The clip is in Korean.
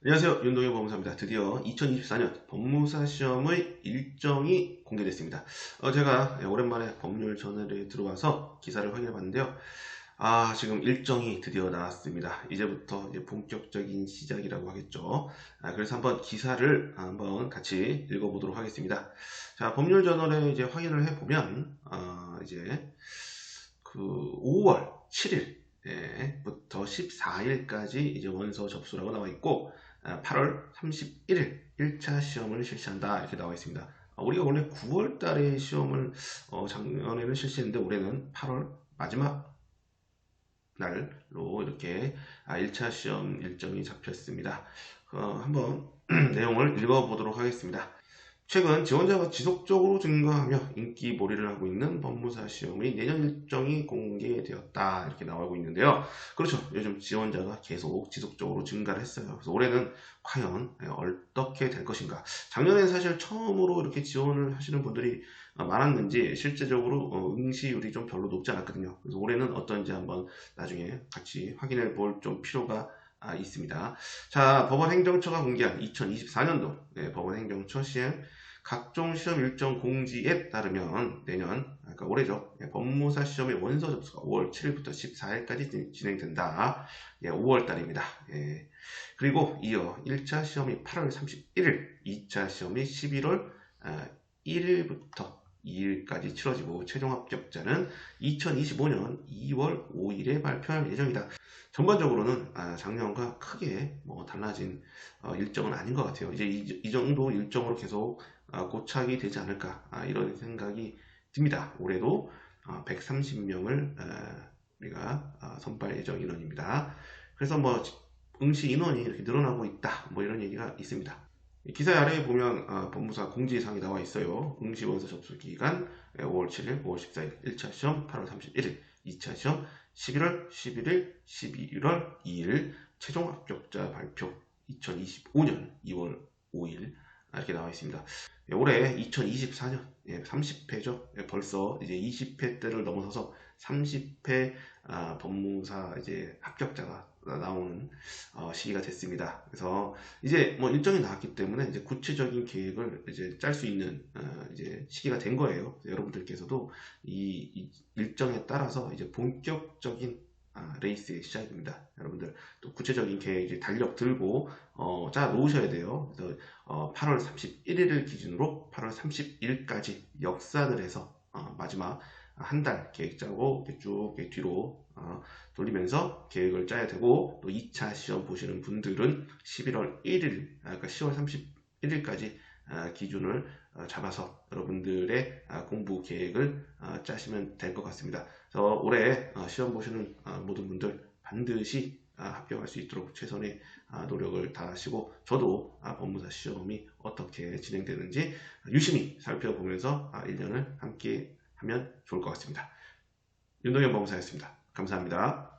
안녕하세요. 윤동현 법무사입니다. 드디어 2024년 법무사 시험의 일정이 공개됐습니다. 어, 제가 오랜만에 법률 저널에 들어와서 기사를 확인해 봤는데요. 아, 지금 일정이 드디어 나왔습니다. 이제부터 이제 본격적인 시작이라고 하겠죠. 아, 그래서 한번 기사를 한번 같이 읽어보도록 하겠습니다. 자, 법률 저널에 이제 확인을 해보면, 어, 이제 그 5월 7일, 부터 14일까지 이제 원서 접수라고 나와 있고 8월 31일 1차 시험을 실시한다 이렇게 나와 있습니다. 어, 우리가 원래 9월 달에 시험을 어, 작년에는 실시했는데 올해는 8월 마지막 날로 이렇게 1차 아, 시험 일정이 잡혔습니다. 어, 한번 내용을 읽어보도록 하겠습니다. 최근 지원자가 지속적으로 증가하며 인기 몰이를 하고 있는 법무사 시험의 내년 일정이 공개되었다 이렇게 나오고 있는데요. 그렇죠. 요즘 지원자가 계속 지속적으로 증가를 했어요. 그래서 올해는 과연 어떻게 될 것인가. 작년엔 사실 처음으로 이렇게 지원을 하시는 분들이 많았는지 실제적으로 어, 응시율이 좀 별로 높지 않았거든요. 그래서 올해는 어떤지 한번 나중에 같이 확인해 볼 좀 필요가 아, 있습니다. 자, 법원행정처가 공개한 2024년도 네, 법원행정처 시행 각종 시험 일정 공지에 따르면 내년, 그러니까 올해죠. 예, 법무사 시험의 원서 접수가 5월 7일부터 14일까지 진행된다. 예, 5월 달입니다. 예. 그리고 이어 1차 시험이 8월 31일, 2차 시험이 11월 1일부터 아, 2일까지 치러지고 최종 합격자는 2025년 2월 5일에 발표할 예정이다. 전반적으로는 아, 작년과 크게 뭐 달라진 어, 일정은 아닌 것 같아요. 이제 이, 정도 일정으로 계속 아, 고착이 되지 않을까 아, 이런 생각이 듭니다. 올해도 130명을 우리가 선발 예정 인원입니다. 그래서 뭐 응시 인원이 이렇게 늘어나고 있다 뭐 이런 얘기가 있습니다. 기사 아래에 보면 아, 법무사 공지사항이 나와 있어요. 응시 원서 접수 기간 5월 7일, 5월 14일 1차 시험 8월 31일, 2차 시험 11월 11일, 12월 2일 최종 합격자 발표 2025년 2월 5일 이렇게 나와 있습니다. 예, 올해 2024년 30회죠. 예, 벌써 이제 20회 때를 넘어서서 30회 아, 법무사 이제 합격자가 나오는 어, 시기가 됐습니다. 그래서 이제 뭐 일정이 나왔기 때문에 이제 구체적인 계획을 이제 짤 수 있는 어, 이제 시기가 된 거예요. 여러분들께서도 이, 이, 일정에 따라서 이제 본격적인 아, 레이스의 시작입니다. 여러분들 또 구체적인 계획 달력 들고 어, 짜 놓으셔야 돼요. 그래서 어, 8월 31일을 기준으로 8월 30일까지 역산을 해서 어, 마지막 한 달 계획 짜고 쭉 뒤로 어, 돌리면서 계획을 짜야 되고 또 2차 시험 보시는 분들은 11월 1일 아, 그러니까 10월 31일까지 아, 기준을 어, 잡아서 여러분들의 아, 공부 계획을 짜시면 될 것 같습니다. 그래서 올해 시험 보시는 모든 분들 반드시 합격할 수 있도록 최선의 노력을 다하시고 저도 법무사 시험이 어떻게 진행되는지 유심히 살펴보면서 1년을 함께 하면 좋을 것 같습니다. 윤동현 법무사였습니다. 감사합니다.